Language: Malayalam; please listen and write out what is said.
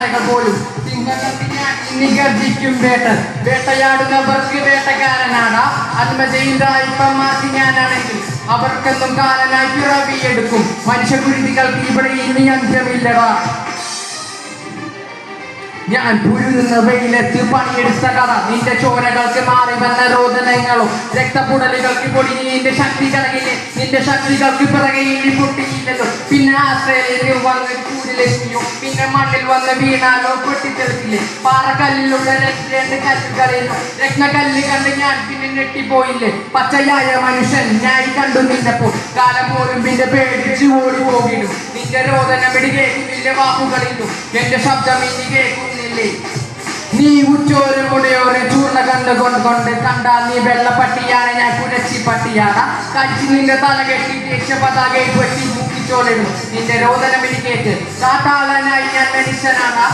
പോലും സിംഹത്തിനെ നിഗർജിക്കും വേട്ട. വേട്ടയാടുന്നവർക്ക് വേട്ടക്കാരനാണ്. ചെയ്യുന്ന അല്പന്മാർക്ക് ഞാനാണെങ്കിൽ അവർക്കെന്നും കാലനായി പിറവിയെടുക്കും. മനുഷ്യകുരുതികൾക്ക് ഇവിടെ ഇനി അന്ത്യമില്ലടാ. ഞാൻ പുരുന്ന വെയിലെത്തി പണിയെടുത്ത കഥ. നിന്റെ ചോരകൾക്ക് മാറി വന്ന രോദനങ്ങളും രക്തപുടലുകൾക്ക് പൊടി നിന്റെ ശക്തി കടകില്ലേ നിന്റെ ശക്തികൾക്ക് പിറകെ ഇനി പൊട്ടിയില്ലല്ലോ പിന്നെ ആസ്ട്രേലിയയിൽ വന്ന് ചൂടിലെത്തിയോ? പിന്നെ മണ്ണിൽ വന്ന് വീണാലോ? പൊട്ടിത്തെറിക്കില്ലേ പാറക്കല്ലിലുള്ള രണ്ട് കല്ലുകളെയോ രത്നക്കല്ല് കണ്ട് ഞാൻ പിന്നെ ഞെട്ടിപ്പോയില്ലേ? പച്ചയായ മനുഷ്യൻ ഞാൻ കണ്ടു നിന്നപ്പോൾ. കാലം പോലും പിന്നെ പേടിച്ച് ഓടി പോകിടും നിന്റെ രോദനം ഇടി കേൾക്കുന്നില്ല? വാക്കുകളിലും. എന്റെ ശബ്ദം ഇനി കേൾക്കുന്നില്ലേ? നീ ഉച്ചോരും മുടിയോര് ചൂർണ കണ്ട് നീ വെള്ളപ്പട്ടിയാണ് ഞാൻ പുരച്ചി പട്ടിയാണ്. കഴിച്ച് നിന്റെ തല കെട്ടി ദേശ പതാകയിൽ മുക്കിച്ചോളിടും. നിന്റെ രോദനം എനിക്കേറ്റ് കേട്ട് കാട്ടാളനായി ഞാൻ മനുഷ്യനാണ്.